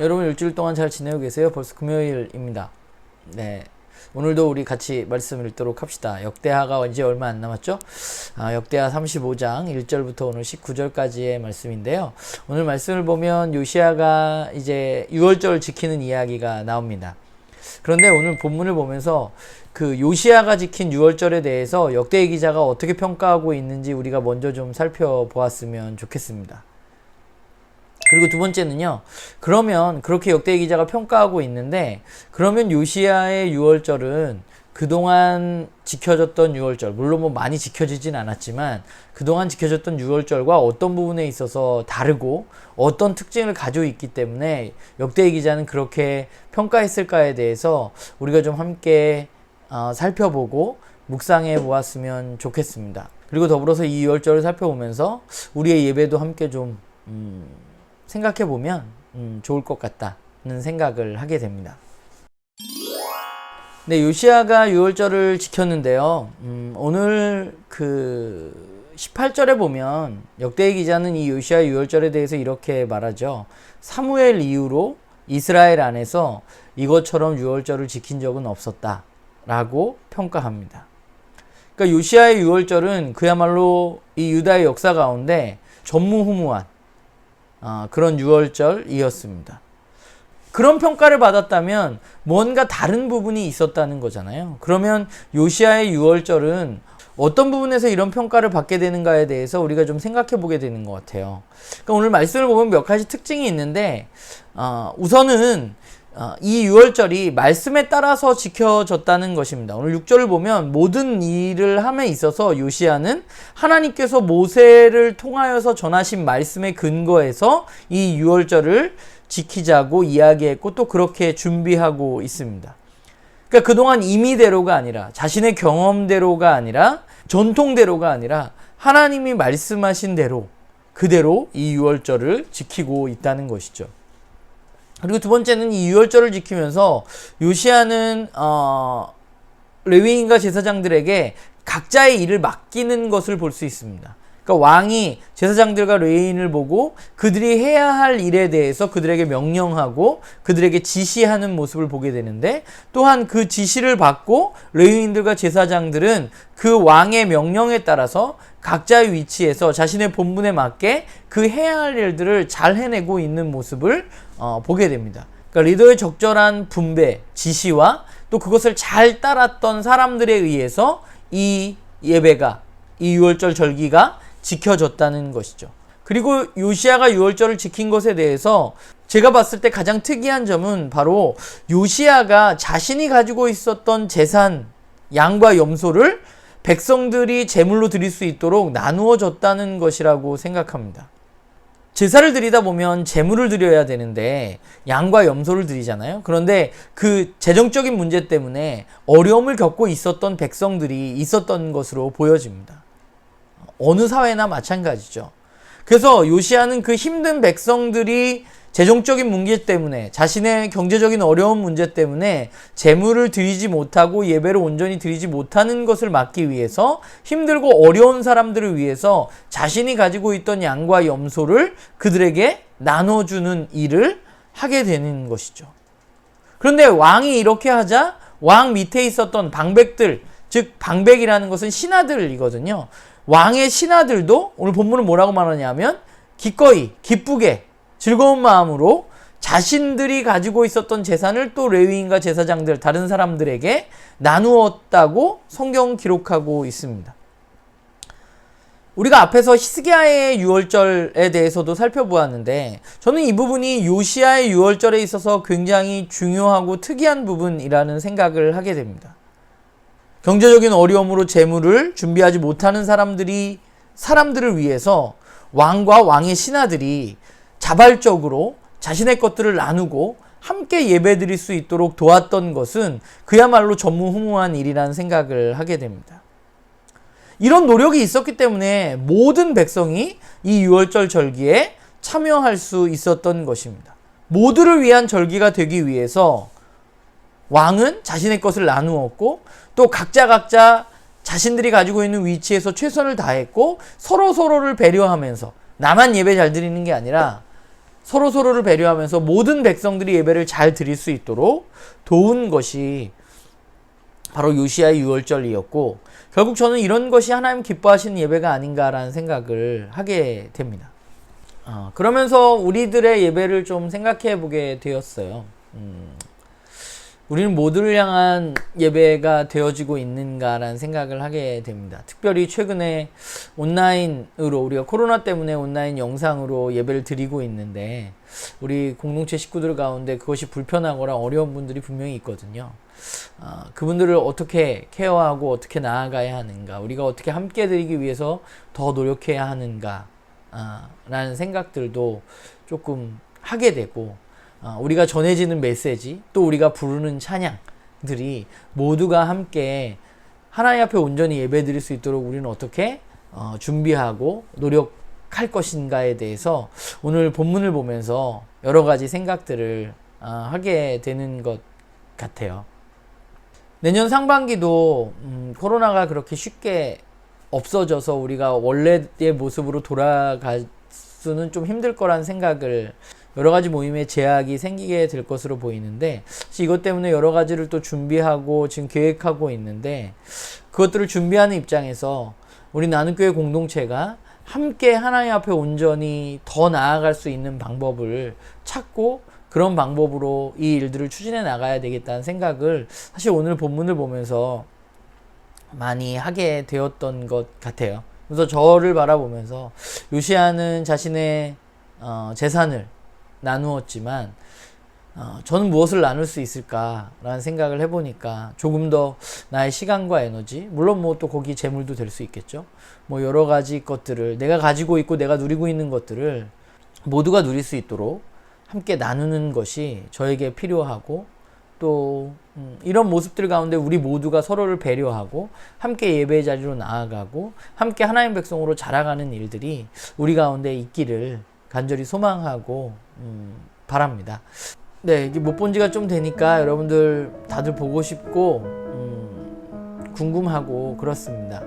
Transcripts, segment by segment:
여러분 일주일 동안 잘 지내고 계세요? 벌써 금요일입니다. 네. 오늘도 우리 같이 말씀 읽도록 합시다. 역대하가 이제 얼마 안 남았죠? 아, 역대하 35장 1절부터 오늘 19절까지의 말씀인데요. 오늘 말씀을 보면 요시아가 이제 6월절 지키는 이야기가 나옵니다. 그런데 오늘 본문을 보면서 그 요시아가 지킨 6월절에 대해서 역대 기자가 어떻게 평가하고 있는지 우리가 먼저 좀 살펴보았으면 좋겠습니다. 그리고 두 번째는요. 그러면 그렇게 역대 기자가 평가하고 있는데 그러면 요시아의 6월절은 그동안 지켜졌던 6월절 물론 뭐 많이 지켜지진 않았지만 그동안 지켜졌던 6월절과 어떤 부분에 있어서 다르고 어떤 특징을 가지고 있기 때문에 역대 기자는 그렇게 평가했을까에 대해서 우리가 좀 함께 어, 살펴보고 묵상해 보았으면 좋겠습니다. 그리고 더불어서 이 6월절을 살펴보면서 우리의 예배도 함께 좀 음, 생각해 보면 음, 좋을 것 같다는 생각을 하게 됩니다. 네, 요시아가 6월절을 지켰는데요. 음, 오늘 그 18절에 보면 역대의 기자는 이 요시아 6월절에 대해서 이렇게 말하죠. 사무엘 이후로 이스라엘 안에서 이것처럼 6월절을 지킨 적은 없었다. 라고 평가합니다. 그러니까 요시아의 6월절은 그야말로 이 유다의 역사 가운데 전무후무한 아, 그런 6월절이었습니다. 그런 평가를 받았다면 뭔가 다른 부분이 있었다는 거잖아요. 그러면 요시아의 6월절은 어떤 부분에서 이런 평가를 받게 되는가에 대해서 우리가 좀 생각해 보게 되는 것 같아요. 그러니까 오늘 말씀을 보면 몇 가지 특징이 있는데, 어, 우선은 어, 이 6월절이 말씀에 따라서 지켜졌다는 것입니다. 오늘 6절을 보면 모든 일을 함에 있어서 요시아는 하나님께서 모세를 통하여서 전하신 말씀의 근거에서 이 6월절을 지키자고 이야기했고 또 그렇게 준비하고 있습니다. 그러니까 그동안 임의대로가 아니라 자신의 경험대로가 아니라 전통대로가 아니라 하나님이 말씀하신 대로 그대로 이 6월절을 지키고 있다는 것이죠. 그리고 두 번째는 이 유월절을 지키면서 요시아는 어, 레위인과 제사장들에게 각자의 일을 맡기는 것을 볼 수 있습니다. 그러니까 왕이 제사장들과 레위인을 보고 그들이 해야 할 일에 대해서 그들에게 명령하고 그들에게 지시하는 모습을 보게 되는데 또한 그 지시를 받고 레위인들과 제사장들은 그 왕의 명령에 따라서 각자의 위치에서 자신의 본분에 맞게 그 해야 할 일들을 잘 해내고 있는 모습을 어, 보게 됩니다. 그러니까 리더의 적절한 분배, 지시와 또 그것을 잘 따랐던 사람들에 의해서 이 예배가 이 6월절 절기가 지켜졌다는 것이죠. 그리고 요시아가 6월절을 지킨 것에 대해서 제가 봤을 때 가장 특이한 점은 바로 요시아가 자신이 가지고 있었던 재산, 양과 염소를 백성들이 제물로 드릴 수 있도록 나누어 줬다는 것이라고 생각합니다. 제사를 드리다 보면 제물을 드려야 되는데 양과 염소를 드리잖아요. 그런데 그 재정적인 문제 때문에 어려움을 겪고 있었던 백성들이 있었던 것으로 보여집니다. 어느 사회나 마찬가지죠. 그래서 요시아는 그 힘든 백성들이 재정적인 문제 때문에 자신의 경제적인 어려운 문제 때문에 재물을 드리지 못하고 예배를 온전히 드리지 못하는 것을 막기 위해서 힘들고 어려운 사람들을 위해서 자신이 가지고 있던 양과 염소를 그들에게 나눠주는 일을 하게 되는 것이죠. 그런데 왕이 이렇게 하자 왕 밑에 있었던 방백들, 즉 방백이라는 것은 신하들이거든요. 왕의 신하들도 오늘 본문은 뭐라고 말하냐면 기꺼이 기쁘게 즐거운 마음으로 자신들이 가지고 있었던 재산을 또 레위인과 제사장들 다른 사람들에게 나누었다고 성경 기록하고 있습니다. 우리가 앞에서 히스기야의 유월절에 대해서도 살펴보았는데 저는 이 부분이 요시아의 유월절에 있어서 굉장히 중요하고 특이한 부분이라는 생각을 하게 됩니다. 경제적인 어려움으로 재물을 준비하지 못하는 사람들이 사람들을 위해서 왕과 왕의 신하들이 자발적으로 자신의 것들을 나누고 함께 예배 드릴 수 있도록 도왔던 것은 그야말로 전무후무한 일이라는 생각을 하게 됩니다. 이런 노력이 있었기 때문에 모든 백성이 이 6월절 절기에 참여할 수 있었던 것입니다. 모두를 위한 절기가 되기 위해서 왕은 자신의 것을 나누었고 또 각자 각자 자신들이 가지고 있는 위치에서 최선을 다했고 서로 서로를 배려하면서 나만 예배 잘 드리는 게 아니라 서로 서로를 배려하면서 모든 백성들이 예배를 잘 드릴 수 있도록 도운 것이 바로 요시아의 유월절이었고 결국 저는 이런 것이 하나님 기뻐하시는 예배가 아닌가라는 생각을 하게 됩니다. 어, 그러면서 우리들의 예배를 좀 생각해 보게 되었어요. 음, 우리는 모두를 향한 예배가 되어지고 있는가라는 생각을 하게 됩니다. 특별히 최근에 온라인으로 우리가 코로나 때문에 온라인 영상으로 예배를 드리고 있는데 우리 공동체 식구들 가운데 그것이 불편하거나 어려운 분들이 분명히 있거든요. 아, 그분들을 어떻게 케어하고 어떻게 나아가야 하는가, 우리가 어떻게 함께 드리기 위해서 더 노력해야 하는가, 아, 라는 생각들도 조금 하게 되고, 아, 우리가 전해지는 메시지, 또 우리가 부르는 찬양들이 모두가 함께 하나님 앞에 온전히 예배 드릴 수 있도록 우리는 어떻게 어, 준비하고 노력할 것인가에 대해서 오늘 본문을 보면서 여러 가지 생각들을 아, 하게 되는 것 같아요. 내년 상반기도 음, 코로나가 그렇게 쉽게 없어져서 우리가 원래의 모습으로 돌아갈 수는 좀 힘들 거란 생각을 여러 가지 모임에 제약이 생기게 될 것으로 보이는데 이것 때문에 여러 가지를 또 준비하고 지금 계획하고 있는데 그것들을 준비하는 입장에서 우리 나눔교회 공동체가 함께 하나님 앞에 온전히 더 나아갈 수 있는 방법을 찾고 그런 방법으로 이 일들을 추진해 나가야 되겠다는 생각을 사실 오늘 본문을 보면서 많이 하게 되었던 것 같아요. 그래서 저를 바라보면서 요시아는 자신의 어, 재산을 나누었지만 어, 저는 무엇을 나눌 수 있을까라는 생각을 해보니까 조금 더 나의 시간과 에너지, 물론 뭐 또 거기 재물도 될 수 있겠죠. 뭐 여러 가지 것들을 내가 가지고 있고 내가 누리고 있는 것들을 모두가 누릴 수 있도록 함께 나누는 것이 저에게 필요하고 또 음, 이런 모습들 가운데 우리 모두가 서로를 배려하고 함께 예배의 자리로 나아가고 함께 하나님 백성으로 자라가는 일들이 우리 가운데 있기를 간절히 소망하고 음, 바랍니다. 네, 이게 못 본 지가 좀 되니까 여러분들 다들 보고 싶고 음, 궁금하고 그렇습니다.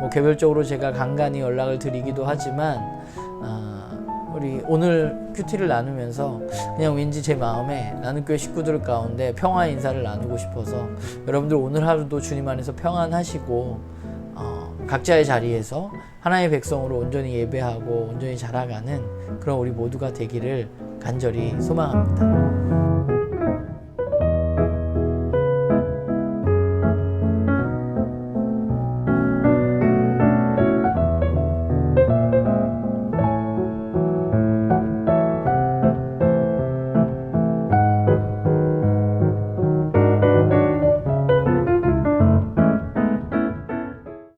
뭐 개별적으로 제가 간간히 연락을 드리기도 하지만 아, 우리 오늘 큐티를 나누면서 그냥 왠지 제 마음에 나는 교회 식구들 가운데 평화 인사를 나누고 싶어서 여러분들 오늘 하루도 주님 안에서 평안하시고 어, 각자의 자리에서 하나님의 백성으로 온전히 예배하고 온전히 자라가는 그런 우리 모두가 되기를 간절히 소망합니다.